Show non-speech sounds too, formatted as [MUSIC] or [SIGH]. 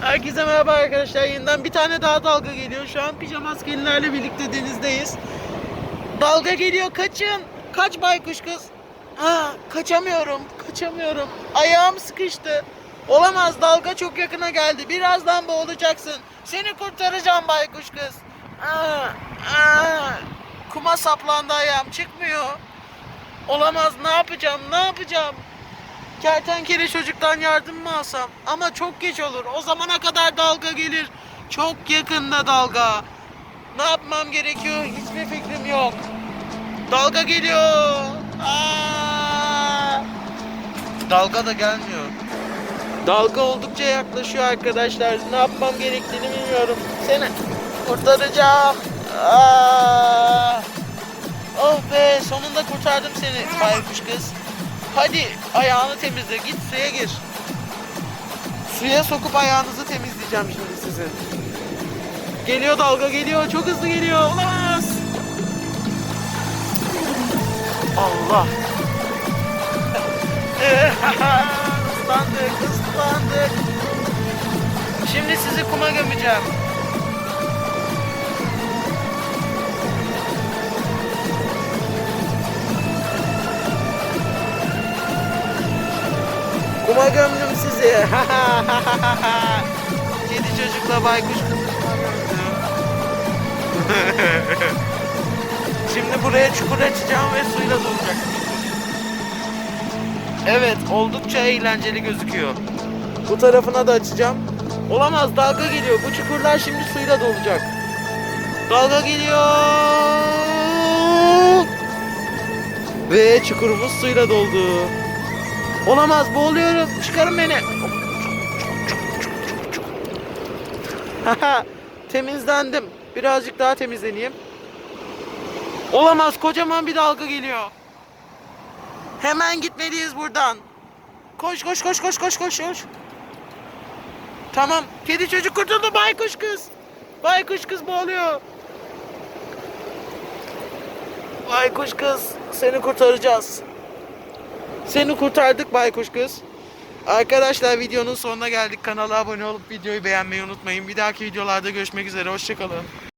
Herkese merhaba arkadaşlar. Yeniden bir tane daha dalga geliyor. Şu an pijama askerilerle birlikte denizdeyiz. Dalga geliyor. Kaçın. Kaç baykuş kız. Ha, kaçamıyorum. Kaçamıyorum. Ayağım sıkıştı. Olamaz. Dalga çok yakına geldi. Birazdan boğulacaksın. Seni kurtaracağım baykuş kız. Aa, aa. Kuma saplandı ayağım. Çıkmıyor. Olamaz. Ne yapacağım? Ne yapacağım? Kertenkele çocuktan yardım mı alsam? Ama çok geç olur. O zamana kadar dalga gelir. Çok yakında dalga. Ne yapmam gerekiyor? Hiçbir fikrim yok. Dalga geliyor. Aa! Dalga da gelmiyor. Dalga oldukça yaklaşıyor arkadaşlar. Ne yapmam gerektiğini bilmiyorum. Seni kurtaracağım. Aa! Oh be sonunda kurtardım seni baykuş kız. Hadi ayağını temizle git suya gir. Suya sokup ayağınızı temizleyeceğim şimdi sizin. Geliyor dalga geliyor çok hızlı geliyor olamaz. Allah. [LAUGHS] ıslandık ıslandık. Şimdi sizi kuma gömeceğim. Kuma gömdüm sizi. Kedi çocukla baykuş. [LAUGHS] Şimdi buraya çukur açacağım ve suyla dolacak. Evet, oldukça eğlenceli gözüküyor. Bu tarafına da açacağım. Olamaz, dalga geliyor. Bu çukurlar şimdi suyla dolacak. Dalga geliyor. Ve çukurumuz suyla doldu. Olamaz boğuluyorum. Çıkarın beni. [LAUGHS] Temizlendim. Birazcık daha temizleneyim. Olamaz kocaman bir dalga geliyor. Hemen gitmeliyiz buradan. Koş koş koş koş koş koş koş. Tamam. Kedi çocuk kurtuldu baykuş kız. Baykuş kız boğuluyor. Baykuş kız seni kurtaracağız. Seni kurtardık baykuş kız. Arkadaşlar videonun sonuna geldik. Kanala abone olup videoyu beğenmeyi unutmayın. Bir dahaki videolarda görüşmek üzere. Hoşçakalın.